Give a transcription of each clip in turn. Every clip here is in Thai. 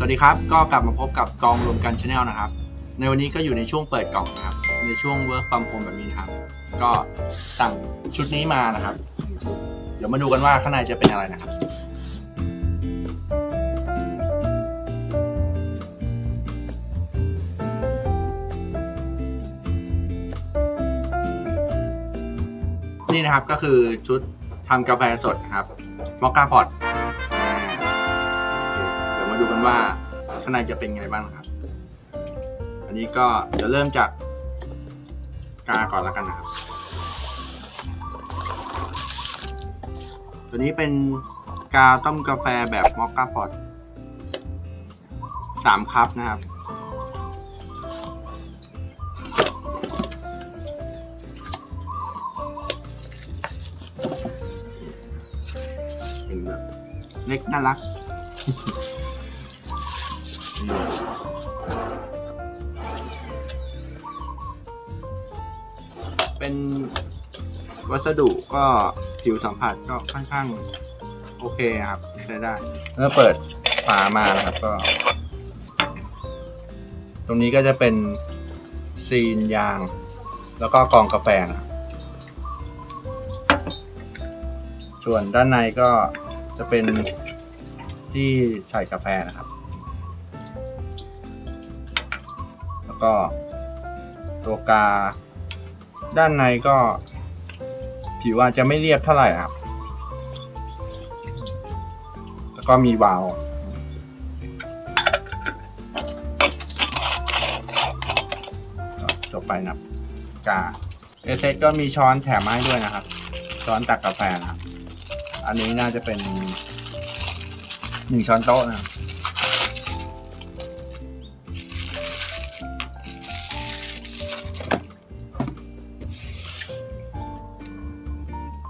สวัสดีครับ ก็กลับมาพบกับกองรวมกันชาแนลนะครับ ในวันนี้ก็อยู่ในช่วงเปิดกล่องนะครับ ในช่วง work from home แบบนี้นะครับ ก็สั่งชุดนี้มานะครับ เดี๋ยวมาดูกันว่าข้างในจะเป็นอะไรนะครับนี่นะครับก็คือชุดทำกาแฟสดนะครับมอคคาพอต ดูกันว่าข้างในจะเป็นไงบ้างนะครับ อันนี้ก็เดี๋ยวเริ่มจากกาก่อนแล้วกันนะครับ ตัวนี้เป็นกาต้มกาแฟแบบมอคค่าพอตสามคัพนะครับเป็นแบบเล็กน่ารัก วัสดุก็ผิวสัมผัสก็ค่อนข้างโอเคครับใช้ได้เมื่อเปิดฝามานะครับก็ ตรงนี้ก็จะเป็นซีนยาง แล้วก็กองกาแฟนะส่วนด้านในก็จะเป็นที่ใส่กาแฟนะครับ แล้วก็ตัวกาด้านในก็ ผิวอาจจะไม่เรียบเท่าไหร่ครับ แล้วก็มีวาล์วจบไปนะครับกาเอเซก็มีช้อนแถมมาให้ด้วยนะครับ ช้อนตักกาแฟนะครับ อันนี้น่าจะเป็นหนึ่งช้อนโต๊ะนะครับ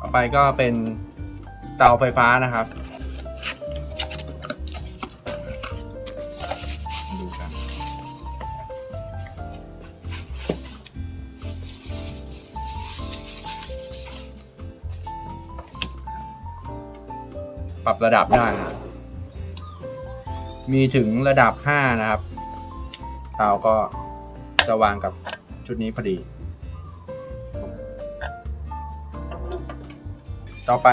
อไปก็เป็นเตาไฟฟ้านะครับดูกันปรับระดับได้นะมีถึงระดับ 5 นะครับ เตาก็จะวางกับชุดนี้พอดี ต่อไป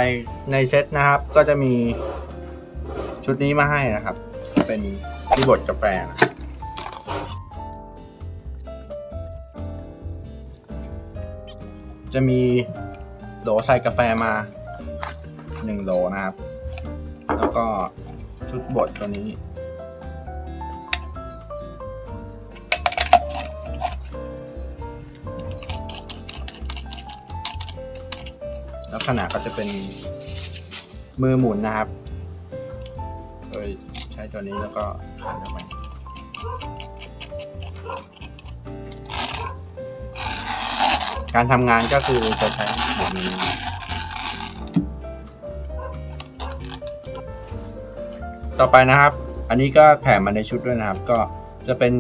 ในเซตนะครับ ก็จะมีชุดนี้มาให้นะครับ เป็นที่บดกาแฟนะจะมีโหลใส่กาแฟมา1โหลนะครับ แล้วก็ชุดบดตัวนี้ ษณะก็จะเป็นมือหมุนนะครับ โดยใช้ตัวนี้แล้วก็ขันออกไปการทำงานก็คือจะใช้แบบนี้ ต่อไปนะครับ อันนี้ก็แถมมาในชุดด้วยนะครับ ก็จะเป็น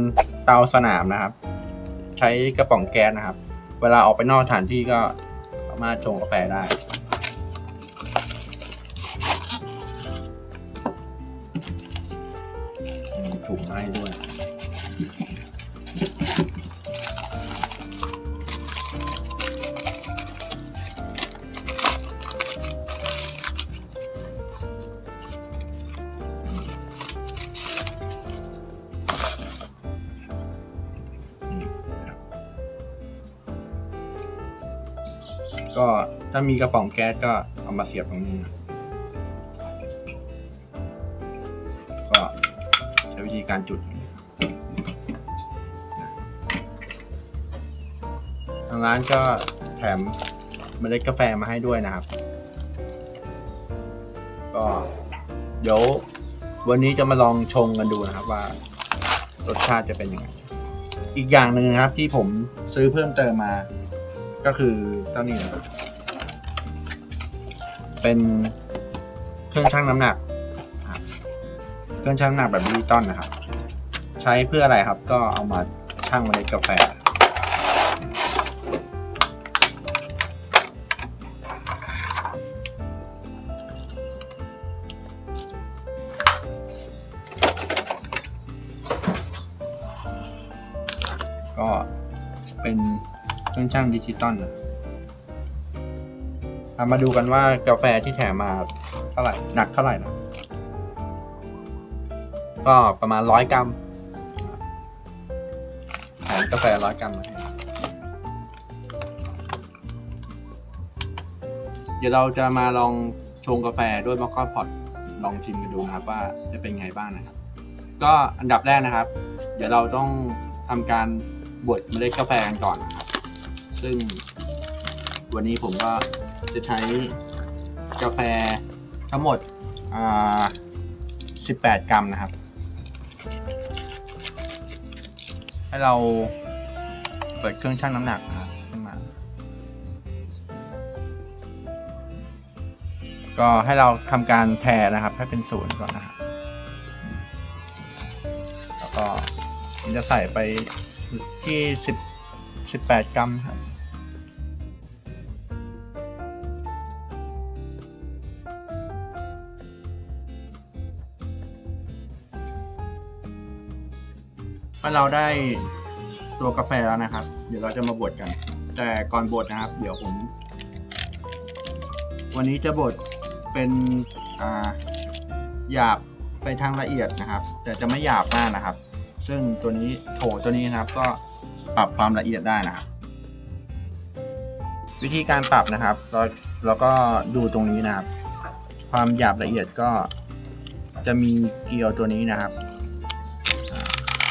เตาสนามนะครับ ใช้กระป๋องแก๊สนะครับ เวลาออกไปนอกสถานที่ก็สามารถชงกาแฟได้ ถุงให้ด้วย ก็ถ้ามีกระป๋องแก๊สก็เอามาเสียบตรงนี้ การจุดทางร้านก็แถมเมล็ดกาแฟมาให้ด้วยนะครับ ก็เดี๋ยววันนี้จะมาลองชงกันดูนะครับว่ารสชาติจะเป็นยังไง อีกอย่างหนึ่งนะครับที่ผมซื้อเพิ่มเติมมา ก็คือเจ้านี่นะครับเป็นเครื่องชั่งน้ำหนัก เครื่องชั่งหนักแบบดิจิตอลนะครับ ใช้เพื่ออะไรครับ ก็เอามาชั่งเมล็ดกาแฟ ก็เป็นเครื่องชั่งดิจิตอลนะมาดูกันว่ากาแฟที่แถมมาเท่าไหร่หนักเท่าไหร่นะ ก็ประมาณร้อยกรัมแถมกาแฟร้อยกรัมมาให้เดี๋ยวเราจะมาลองชงกาแฟด้วยมอคค่าพอตลองชิมกันดูนะครับว่าจะเป็นไงบ้างนะครับ ก็อันดับแรกนะครับ เดี๋ยวเราต้องทำการบดเมล็ดกาแฟกันก่อนนะครับ ซึ่งวันนี้ผมก็จะใช้กาแฟทั้งหมด 18 กรัมนะครับ ให้เราเปิดเครื่องชั่งน้ำหนักนะครับขึ้นมา ก็ให้เราทำการแพรนะครับ ให้เป็นศูนย์ก่อนนะครับแล้วก็ผมจะใส่ไปที่10 18กรัมครับ เมื่อเราได้ตัวกาแฟแล้วนะครับ เดี๋ยวเราจะมาบดกัน แต่ก่อนบดนะครับ เดี๋ยวผม วันนี้จะบดเป็นอ่าหยาบไปทางละเอียดนะครับ แต่จะไม่หยาบมากนะครับ ซึ่งตัวนี้โถตัวนี้นะครับ ก็ปรับความละเอียดได้นะครับวิธีการปรับนะครับเราเราก็ดูตรงนี้นะครับ ความหยาบละเอียดก็จะมีเกลียวตัวนี้นะครับ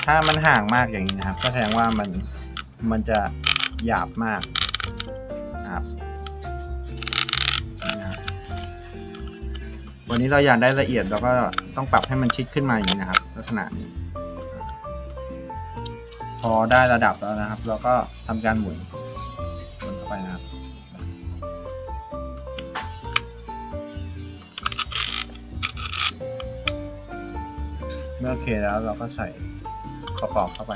ถ้ามันห่างมากอย่างนี้นะครับ ก็แสดงว่ามันมันจะหยาบมากนะครับวันนี้เราอยากได้ละเอียดเราก็ต้องปรับให้มันชิดขึ้นมาอย่างนี้นะครับ ลักษณะนี้ พอได้ระดับแล้วนะครับ เราก็ทำการหมุนหมุนเข้าไปนะครับเมื่อโอเคแล้วเราก็ใส่ ประกอบเข้าไป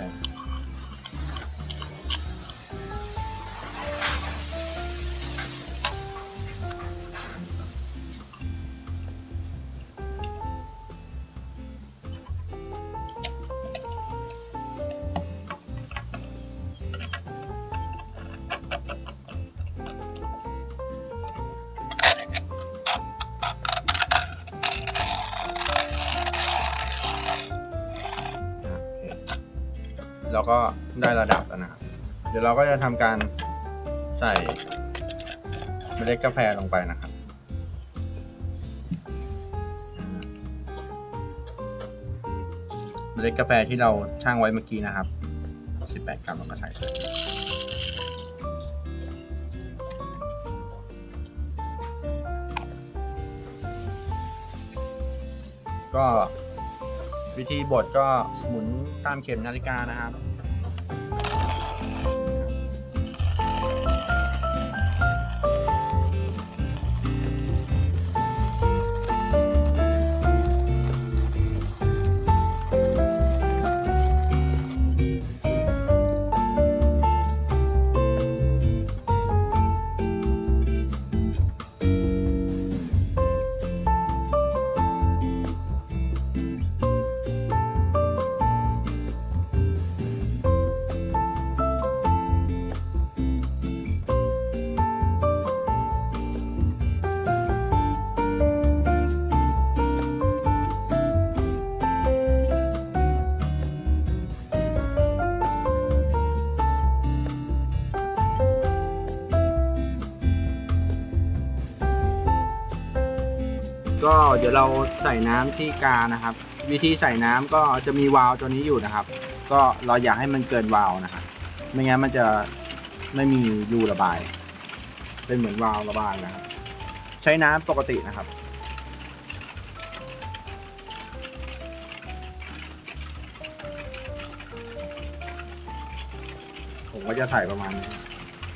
เราก็ได้ระดับแล้วนะครับเดี๋ยวเราก็จะทำการใส่เมล็ดกาแฟลงไปนะครับ เมล็ดกาแฟที่เราช่างไว้เมื่อกี้นะครับ 18 กรัมเราก็ใส่ก็วิธีบดก็หมุนตามเข็มนาฬิกานะครับ ก็เดี๋ยวเราใส่น้ำที่กานะครับ วิธีใส่น้ำก็จะมีวาล์วตัวนี้อยู่นะครับ ก็เราอยากให้มันเกินวาล์วนะครับไม่งั้นมันจะไม่มีรูระบาย เป็นเหมือนวาล์วระบายนะครับ ใช้น้ำปกตินะครับผมก็จะใส่ประมาณ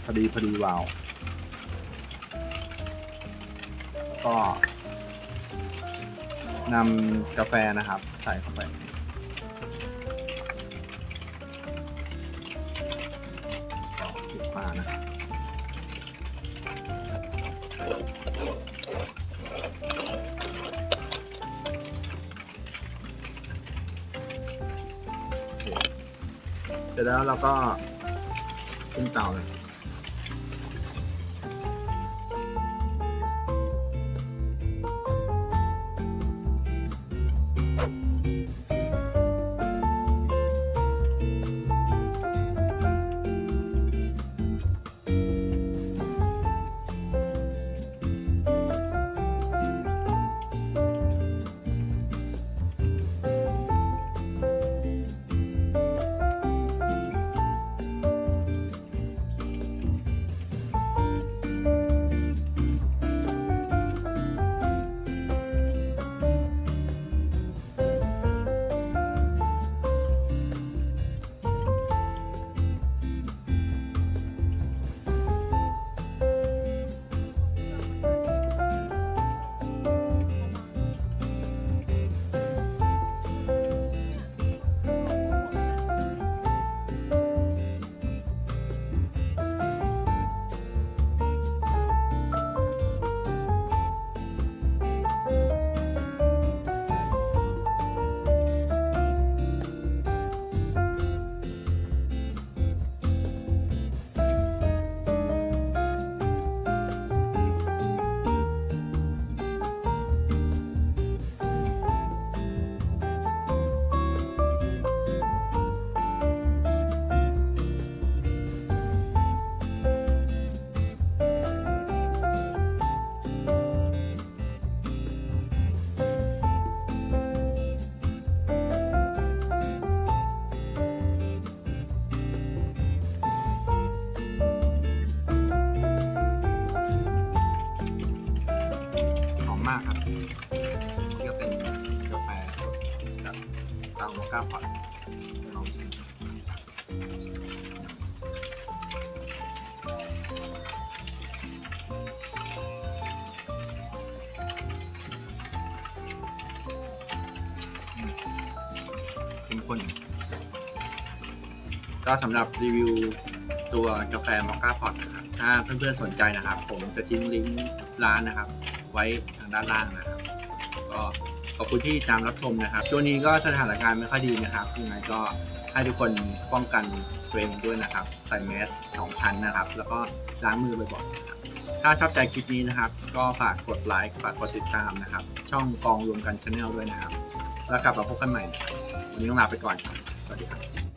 พอดีพอดีวาล์วก็ นำกาแฟนะครับ ใส่เข้าไปปิดฝานะครับโอเคเสร็จแล้วเราก็ขึ้นเตาเลย เตาโมก้าพอตลองชิมเข้มข้นก็สำหรับรีวิวตัวกาแฟมอคค่าพอตนะครับ ถ้าเพื่อนๆสนใจนะครับ ผมจะทิ้งลิงก์ร้านนะครับ ไว้ทางด้านล่างนะ อบคุณที่ตามรับชมนะครับช่วงนี้ก็สถานการณ์ไม่ค่อยดีนะครับยังไงก็ให้ทุกคนป้องกันตัวเองด้วยนะครับ ใส่แมสสองชั้นนะครับ แล้วก็ล้างมือบ่อยๆนะครับถ้าชอบใจคลิปนี้นะครับ ก็ฝากกดไลค์ฝากกดติดตามนะครับ ช่องกองรวมกันชาแนลด้วยนะครับ แล้วกลับมาพบกันใหม่นะครับวันนี้ต้องลาไปก่อนครับสวัสดีครับ